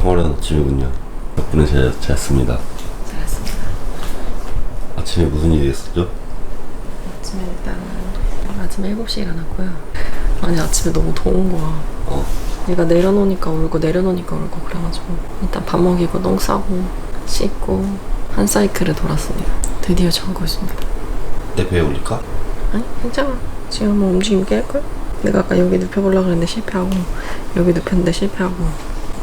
평화로운 아침이군요. 덕분에 잘 잤습니다. 잘했습니다. 아침에 무슨 일이 있었죠? 아침에 일단 아침에 7시에 일어났고요. 아니 아침에 너무 더운 거야. 어. 얘가 내려놓으니까 울고 내려놓으니까 울고 그래가지고 일단 밥 먹이고 똥 싸고 씻고 한 사이클을 돌았습니다. 드디어 자고 있습니다. 내 배에 올릴까? 아니 괜찮아. 지금 뭐 움직임 깰걸? 내가 아까 여기 눕혀보려고 했는데 실패하고 여기 눕혔는데 실패하고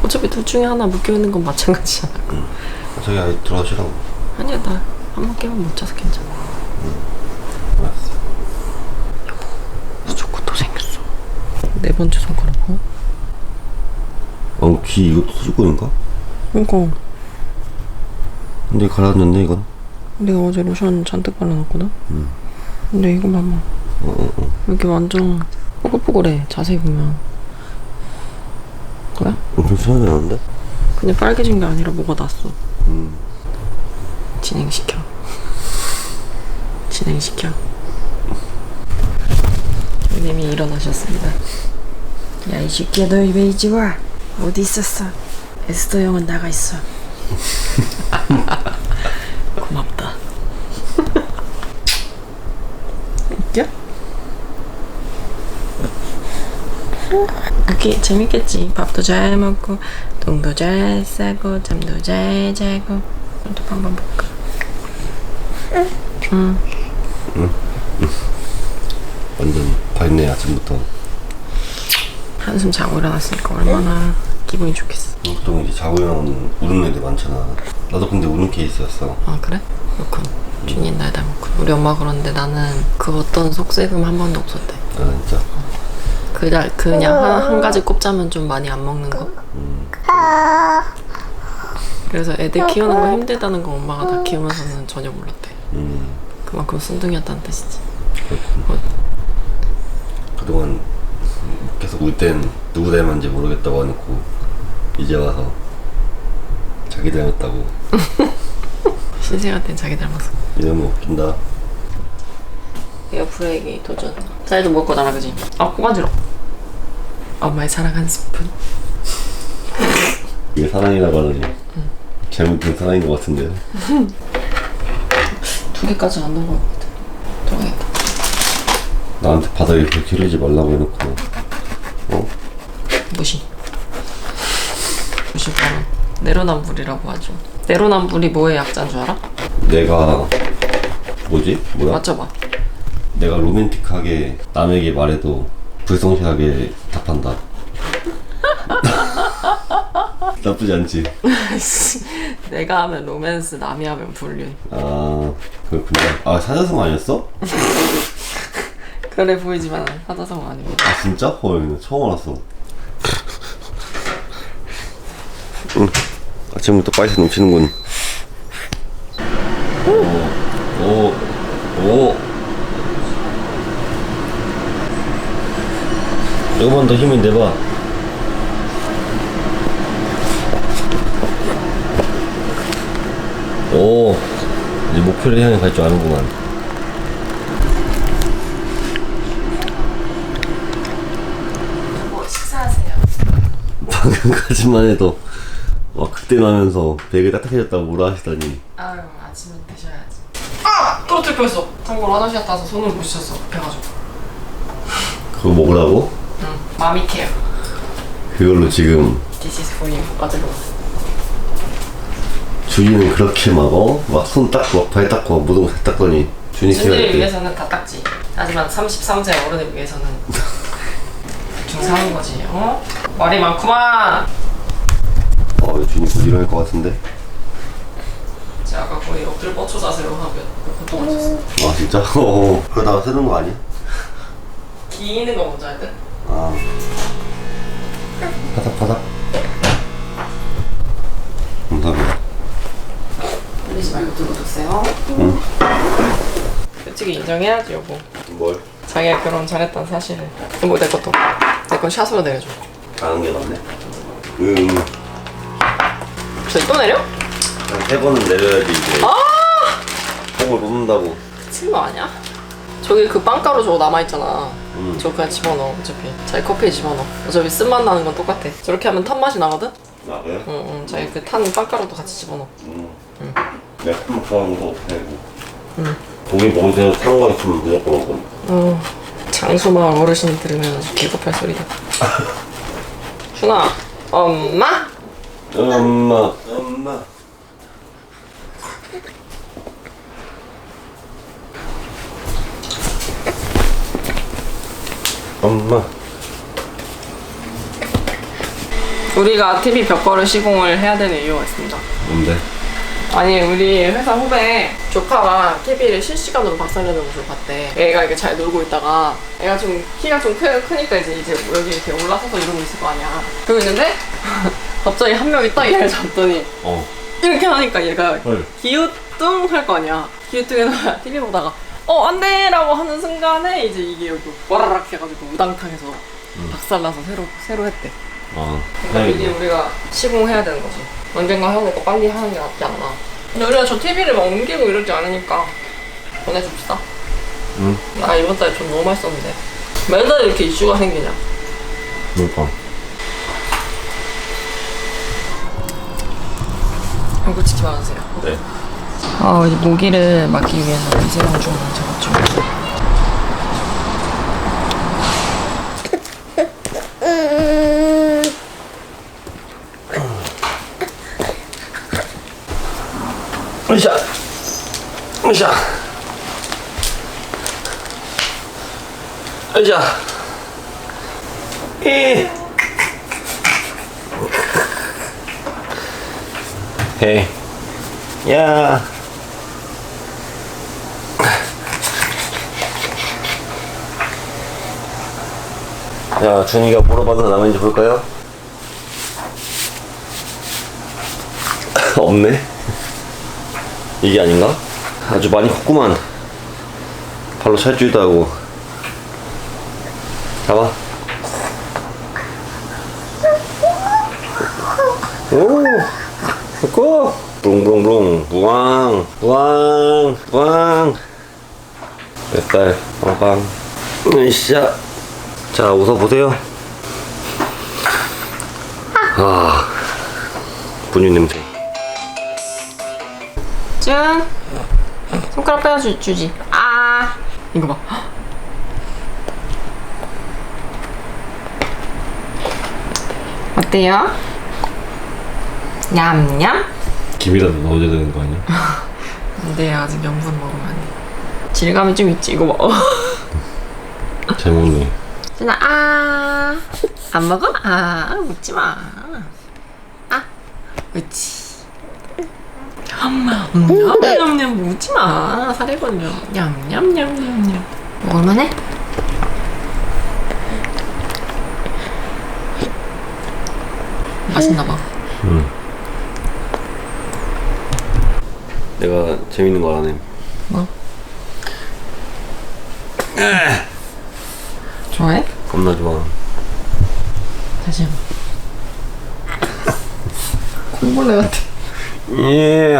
어차피 둘 중에 하나 묶여있는 건 마찬가지잖아. 저기 아예 들어가시라고. 아니야 나 한 번 깨면 못 자서 괜찮아. 알았어. 수족구 또 생겼어. 네 번째 손가락 어? 어, 귀 이것도 수족관인가? 이거 근데 갈았는데 이건? 내가 어제 로션 잔뜩 발라놨거든? 음. 근데 이거 봐봐. 어, 어, 어. 이렇게 완전 뽀글뽀글해. 자세히 보면. 뭐야? 엄청 시원하지 않은데? 그냥 빨개진 게 아니라 뭐가 났어. 음. 진행시켜. 진행시켜. 선생님이 일어나셨습니다. 야, 이 새끼야, 너 왜 이제 와? 어디 있었어? 에스더 형은 나가 있어. 고맙다. 웃겨? 그게 재밌겠지. 밥도 잘 먹고, 돈도 잘 싸고, 잠도 잘 자고. 또 한번 볼까? 응. 완전 밝네, 아침부터. 한숨 자고 일어났으니까 얼마나 기분이 좋겠어. 보통 이제 자고 일어나면 우는 애들 많잖아. 나도 근데 우는 케이스였어. 아 그래? 그렇군. 준이 날 닮았군. 우리 엄마 그런데 나는 그 어떤 속세금 한 번도 없었대. 아, 진짜. 그냥 그냥 한, 한 가지 꼽자면 좀 많이 안 먹는 거. 그래서 애들 키우는 거 힘들다는 거 엄마가 다 키우면서는 전혀 몰랐대. 음. 그만큼 순둥이었다는 뜻이지. 그동안 계속 울 땐 누구 닮았는지 모르겠다고 해놓고 이제 와서 자기 닮았다고 신생아 땐 자기 닮았어. 이러면 웃긴다 에어 프라이기 도전. 쌀도 먹을 거잖아, 그지? 아, 꼬간지러. 엄마의 사랑 한 스푼. 이게 사랑이라고 하더니 잘못된 사랑인 것 같은데 두 개까지 안 넣은 것 같아. 들어가겠다. 나한테 바닥에 그렇게 흐르지 말라고 해놓고 어? 무시. 무시 바로 내로남불이라고 하죠. 내로남불이 뭐의 약자인 줄 알아? 내가 뭐지? 뭐야? 맞춰봐. 내가 로맨틱하게 남에게 말해도 불성실하게 답한다 나쁘지 않지? 내가 하면 로맨스, 남이 하면 불륜. 아 그렇구나 아 사자성 아니었어? 그래 보이지만 사자성 아닙니다. 아 진짜? 헐 처음 알았어 응 아침부터 빨리 넘치는군 오 오 오 조금만 더 힘을 내봐 오 이제 목표를 향해 갈 줄 아는구만 뭐 식사하세요. 방금까지만 해도 와 그때 나면서 되게 따뜻해졌다고 뭐라 하시더니 아유 아침에 드셔야지. 아! 떨어뜨릴 뻔했어. 참고로 화장실 갔다 와서 손을 못 씻었어. 급해가지고. 그거 먹으라고? 응. 마미 케어. 그걸로 지금 This is for you. 어디로? 준이는 그렇게 막 어? 막 손 닦고 막발 닦고 거다 닦더니 준이 키가 준이를 이렇게 위해서는 다 닦지. 하지만 33세 어른을 위해서는 중사하는 거지. 어? 말이 많구만. 어 준이 곧 일어날 것 같은데 제가 아까 거의 엎드려 뻗쳐 자세로 하면 동안 있었어. 아 진짜? 어 그러다가 쓰는 거 아니야? 기는 거 먼저 할 때? 아 파닥파닥 감사합니다 흘리지 말고 들어주세요. 응. 솔직히 인정해야지 여보. 뭘? 자기가 결혼 잘했다는 사실을. 뭐 내 것도. 내 건 샷으로 내려줘. 가는 게 낫네 음 저기 또 내려? 세 번은 내려야지 이제 콩을 뽑는다고 미친 거 아니야? 저기 그 빵가루 저거 남아있잖아. 음. 저거 그냥 집어넣어 어차피. 자기 커피에 집어넣어. 어차피 쓴맛 나는 건 똑같아. 저렇게 하면 턴 맛이 나거든? 아 그래? 응, 응. 저희 그탄 빵가루도 같이 집어넣고. 응. 내가 술 좋아하는 거 없애고. 응. 고기 먹으면서 상관 있으면 무조건 먹고. 어, 장수마을 어르신이 들으면 기겁할 소리다. 준아, 엄마? 엄마, 엄마. 엄마. 우리가 TV 벽걸을 시공을 해야 되는 이유가 있습니다. 뭔데? 아니 우리 회사 후배 조카가 TV를 실시간으로 박살내는 모습을 봤대. 애가 이렇게 잘 놀고 있다가 애가 좀 키가 좀 크, 크니까 이제 이제 여기 이렇게 올라서서 이러고 있을 거 아니야. 그러고 있는데 갑자기 한 명이 딱 얘를 잡더니 어. 이렇게 하니까 얘가 헐. 기우뚱 할 거 아니야. 기우뚱해서 TV 보다가 어 안돼 라고 하는 순간에 이제 이게 여기 와라락 해가지고 우당탕해서 박살나서 새로 새로 했대. 아. 그러니까 이제 우리가 시공해야 되는 거지. 언젠가 해보니까 빨리 하는 게 낫지 않나. 근데 우리가 저 TV를 막 옮기고 이러지 않으니까 보내줍시다. 응. 나 이번 달에 돈 너무 썼는데. 매달 이렇게 이슈가 생기냐. 그러니까. 찍지 말아주세요. 네. 아, 이제 모기를 막기 위해서 미세방충을 잡았죠. 으쌰. 으쌰. 으쌰. 이. 헤이. 야. 야, 준이가 물어봐도 남은지 볼까요? 없네. 이게 아닌가? 아주 많이 컸구만. 발로 찰줄도 하고. 잡아. 오! 고! 붕붕붕, 무왕, 무왕, 무왕. 몇 달, 빵빵. 으쌰. 자, 웃어보세요. 아, 분유 냄새. 짠! 손가락 빼주지. 아! 이거 봐. 어때요? 냠냠? 김이라도 넣어줘야 되는 거 아니야? 안 돼, 아직 염분 먹으면 안 돼. 질감이 좀 있지, 이거 봐. 잘 먹네. 준아, 아. 안 먹어? 아, 웃지 마. 아, 그렇지. 음, 냠냠냠 웃지 마. 살이 걸려. 냠냠냠냠냠. 먹을만해? 맛있나 봐. 내가 재밌는 거 알아내. 뭐? 좋아해? 겁나 좋아. 다시 해봐. 콩벌레 같아. 예.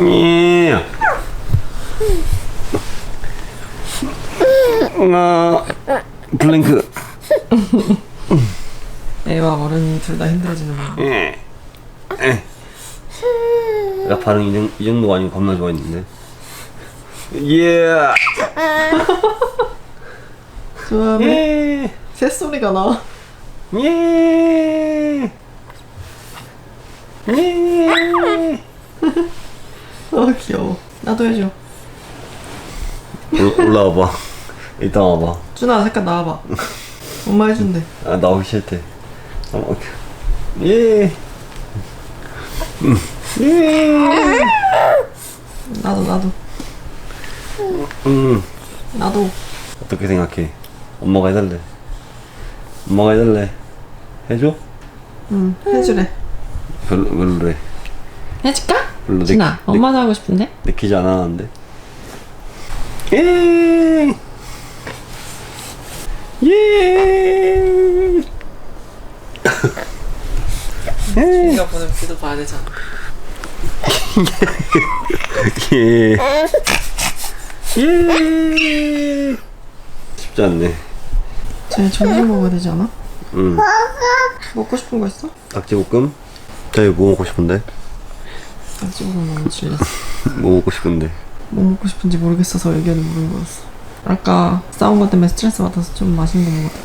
예. 아, 블랭크. 애와 어른이 둘 다 힘들어지는 거. 예. 예. 나 반응 이, 정, 이 정도가 아니고 겁나 좋아했는데. 예. 좋아하네. 예. 새소리가 나. 예. 예. 아 귀여워. 나도 해줘. 올- 올라와봐. 일단 와봐. 준아 잠깐 나와봐. 엄마 해준대. 아, 나오기 싫대. 아, 오케이. 예. 음. 예. 나도 나도 음. 나도. 어떻게 생각해? 엄마가 해달래. 엄마가 해달래. 해줘? 응 해주래. 별로, 별로래. 해줄까? 별로 준아 내, 엄마도 하고 싶은데? 내키지 않았는데. 예. 예. 준이가 보는 비도 봐야 되잖아. 예. 예. 쉽지 않네. 쟤 점심 먹어야 되지 않아? 응. 먹고 싶은 거 있어? 낙지볶음? 저희 뭐 먹고 싶은데? 낙지볶음 너무 질렸어. 뭐 먹고 싶은데? 뭐 먹고 싶은지 모르겠어서 의견을 물은 거였어. 아까 싸운 것 때문에 스트레스 받아서 좀 맛있는 거 먹었다.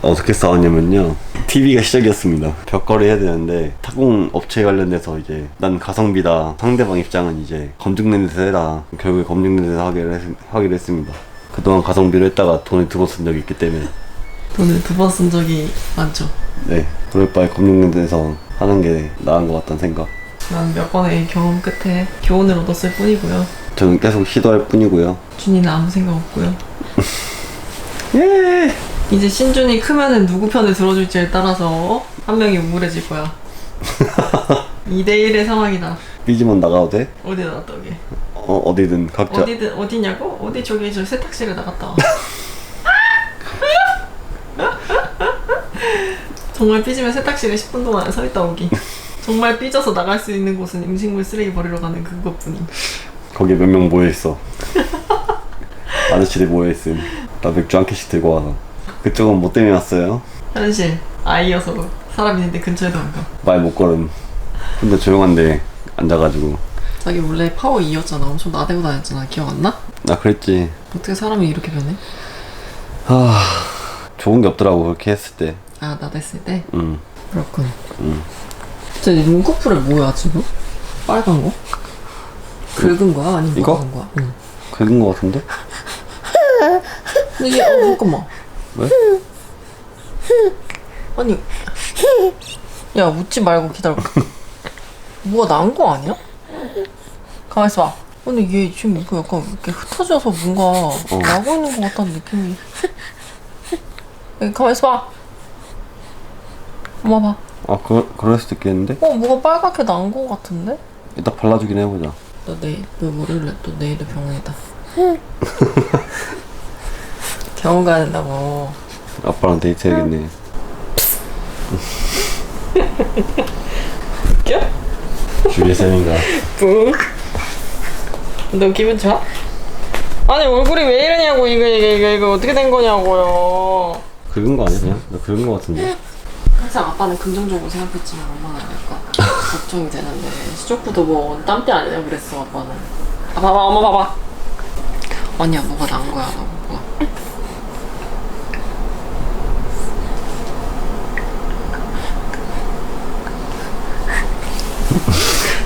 어떻게 싸웠냐면요. TV가 시작이었습니다. 벽걸이 해야 되는데 타공 업체 관련돼서 이제 난 가성비다. 상대방 입장은 이제 검증냄새 해라. 결국에 검증냄새 하기로, 했, 하기로 했습니다. 그동안 가성비로 했다가 돈을 두 번 쓴 적이 있기 때문에 돈을 두 번 쓴 적이 많죠. 네 그럴 바에 검증냄새에서 하는 게 나은 것 같다는 생각. 난 몇 번의 경험 끝에 교훈을 얻었을 뿐이고요. 저는 계속 시도할 뿐이고요. 준이는 아무 생각 없고요. 예. 이제 신준이 크면은 누구 편을 들어줄지에 따라서 한 명이 우울해질 거야. 2대1의 상황이다. 삐지면 나가도 돼? 어디 나갔다 오게? 어 어디든 각자. 어디든 어디냐고? 어디 저기 저 세탁실에 나갔다 와. 정말 삐지면 세탁실에 10분 동안 서 있다 오기. 정말 삐져서 나갈 수 있는 곳은 음식물 쓰레기 버리러 가는 그것뿐임. 거기 몇 명 모여 있어. 아저씨들 모여 있음. 나 맥주 한 캔씩 들고 와서. 그쪽은 뭐 때문에 왔어요? 현실 아이여서 사람 있는데 근처에도 안 가. 말 못 걸음. 근데 조용한데 앉아가지고. 자기 원래 파워 2였잖아. 엄청 나대고 다녔잖아. 기억 안 나? 나 그랬지. 어떻게 사람이 이렇게 변해? 하 좋은 게 없더라고 그렇게 했을 때. 아 나댔을 때? 응. 그렇군. 응. 저 눈꺼풀에 뭐야 지금? 빨간 거? 긁은 거야? 아니면 이거? 뭐 하는 거야? 응. 긁은 거 같은데? 근데 이게 어, 잠깐만. 왜? 아니 야 웃지 말고 기다려봐. 뭐가 난 거 아니야? 가만 있어 봐. 근데 얘 지금 이거 약간 이렇게 흩어져서 뭔가 나고 있는 것 같다는 느낌이. 야, 가만 있어 봐. 엄마 봐. 아 그, 그럴 수도 있겠는데? 어 뭐가 빨갛게 난거 같은데? 이따 발라주긴 해보자. 너 내일 너 월요일에 또 내일도 병원이다. 병원 가야 된다고. 아빠랑 데이트 해야겠네. 웃겨? 주례 쌤인가? 뿡. 너 기분 좋아? 아니 얼굴이 왜 이러냐고 이거 이거 이거 이거 어떻게 된 거냐고요. 긁은 거 아니야 그냥? 나 긁은 거 같은데? 항상 아빠는 긍정적으로 생각했지만 엄마는 약간 걱정이 되는데 시족부도 뭐 땀띠 아니냐 그랬어 아빠는. 아 봐봐 엄마 봐봐. 아니야 뭐가 난 거야 너 뭐가.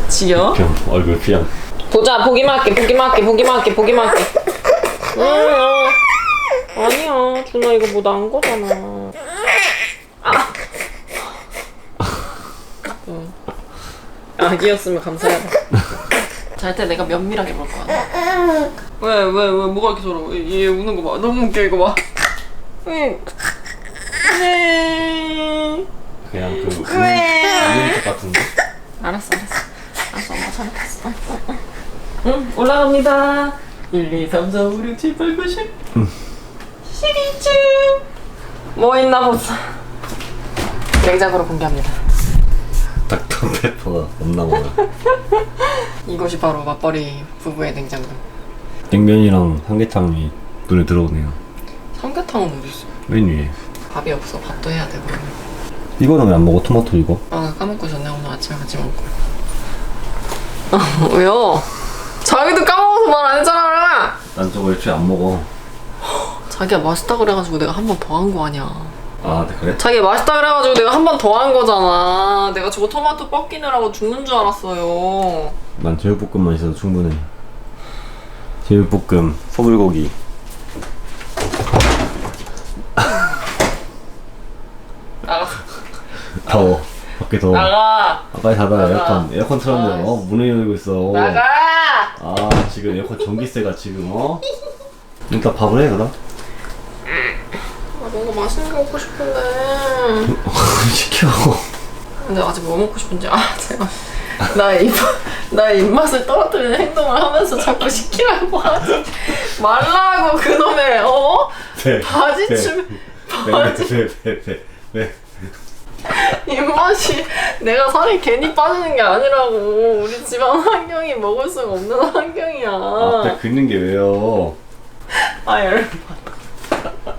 지겨? 그냥 얼굴 피양. 보자 보기만 할게 보기만 할게 보기만 할게 보기만 할게 응, 응. 아니야 준아 이거 뭐 난 거잖아 아. 응. 아기였으면 감사하다 잘 때 내가 면밀하게 볼 거야 왜왜왜 뭐가 이렇게 저러 얘, 얘 우는 거봐 너무 웃겨 이거 봐 응. 네. 그냥 그 왜? 우는 것 같은데? 알았어, 알았어. 알았어, 엄마 잘못했어. 응, 올라갑니다. 1, 2, 3, 4, 5, 6, 7, 8, 9, 10. 12층. 뭐 있나 보자. 냉장고로 공개합니다. 닥터 페퍼가 없나 보다. 이곳이 바로 맞벌이 부부의 냉장고. 냉면이랑 삼계탕이 눈에 들어오네요. 삼계탕은 어디 있어? 맨 위에. 밥이 없어. 밥도 해야 돼, 그러면. 이거는 왜 안 먹어? 토마토 이거? 아, 까먹고 졌네. 오늘 아침에 같이 먹고. 아, 왜요? 자기도 까먹어서 말 안 했잖아! 난 저거 애초에 안 먹어. 자기가 맛있다 그래가지고 내가 한 번 더 한 거 아니야. 아, 네, 그래? 자기 맛있다 그래가지고 내가 한 번 더 한 거잖아. 내가 저거 토마토 꺾이느라고 죽는 줄 알았어요. 난 제육볶음만 있어도 충분해. 제육볶음, 소불고기. 나가. 더워. 밖에 더워. 나가. 아, 빨리 닫아. 나가. 에어컨. 에어컨 틀었는데, 어? 문을 열고 있어. 나가. 아, 지금 에어컨 전기세가 지금, 어? 일단 밥을 해, 그럼? 아, 뭔가 맛있는 거 먹고 싶은데. 시켜. 근데 아직 뭐 먹고 싶은지 아 제가 나의 입 나의 입맛을 떨어뜨리는 행동을 하면서 자꾸 시키라고 하지 말라고 그놈의 어 네. 바지춤 네, 네, 네, 네, 네. 입맛이 내가 살이 괜히 빠지는 게 아니라고 우리 집안 환경이 먹을 수가 없는 환경이야 앞에 긁는 게 왜요? 아 열받아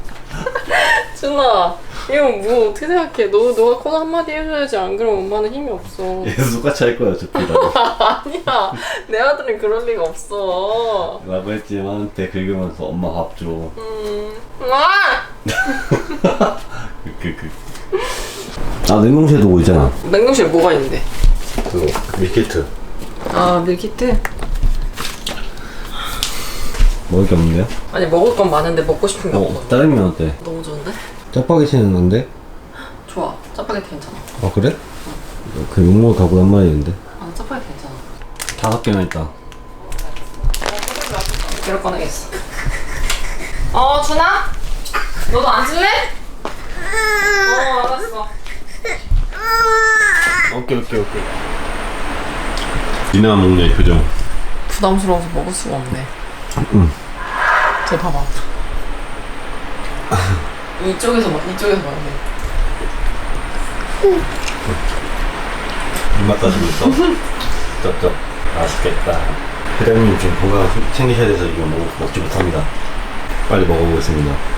준아 이거 뭐 어떻게 생각해? 너 너가 커서 한마디 해줘야지 안 그러면 엄마는 힘이 없어. 얘도 똑같이 할 거야 어차피 나도 아니야 내 아들은 그럴 리가 없어. 라고 했지만 대 긁으면서 엄마 밥 줘. 음. 아! 그, 그. 아, 냉동실에 두고 있잖아. 냉동실에 뭐가 있는데? 그거, 밀키트. 아 밀키트? 먹을 게 없는데요? 아니 먹을 건 많은데 먹고 싶은 게 없어. 어, 짜장면 어때? 너무 좋은데? 짜파게티는 는데 좋아. 짜파게티 괜찮아. 아, 그래? 그 욕먹을 가고 한 마리인데. 아 짜파게티 괜찮아. 다섯 개나 있다. 이럴 꺼내겠어. 어 준아? 너도 앉을래? 어 알았어. 오케이, 오케이, 오케이. 니나 먹네, 표정. 부담스러워서 먹을 수가 없네. 응. 쟤 봐봐. 이쪽에서 먹 이쪽에서 먹네. 입맛 따지고 있어. 쩝쩝. 맛있겠다. 회장님 지금 건강 챙기셔야 돼서 이거 먹, 먹지 못합니다. 빨리 먹어보겠습니다.